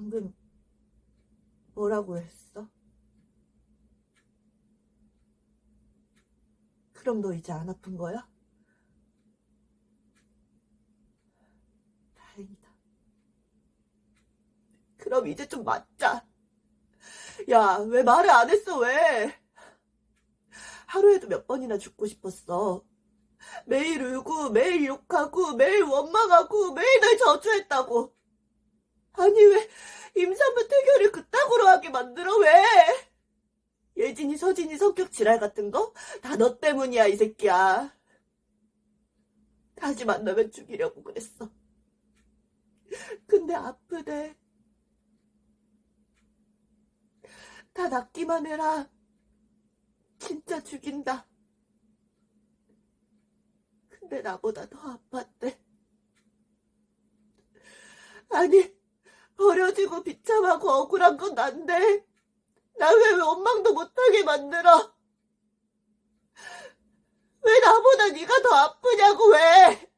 방금 뭐라고 했어? 그럼 너 이제 안 아픈 거야? 다행이다. 그럼 이제 좀 맞자. 야, 왜 말을 안 했어, 왜? 하루에도 몇 번이나 죽고 싶었어. 매일 울고, 매일 욕하고, 매일 원망하고, 매일 날 저주했다고. 아니, 왜 임산부 태교를 그따구로 하게 만들어, 왜? 예진이, 서진이 성격 지랄 같은 거? 다 너 때문이야, 이 새끼야. 다시 만나면 죽이려고 그랬어. 근데 아프대. 다 낫기만 해라. 진짜 죽인다. 근데 나보다 더 아팠대. 아니, 버려지고 비참하고 억울한 건 난데, 나 왜 원망도 못하게 만들어? 왜 나보다 네가 더 아프냐고, 왜?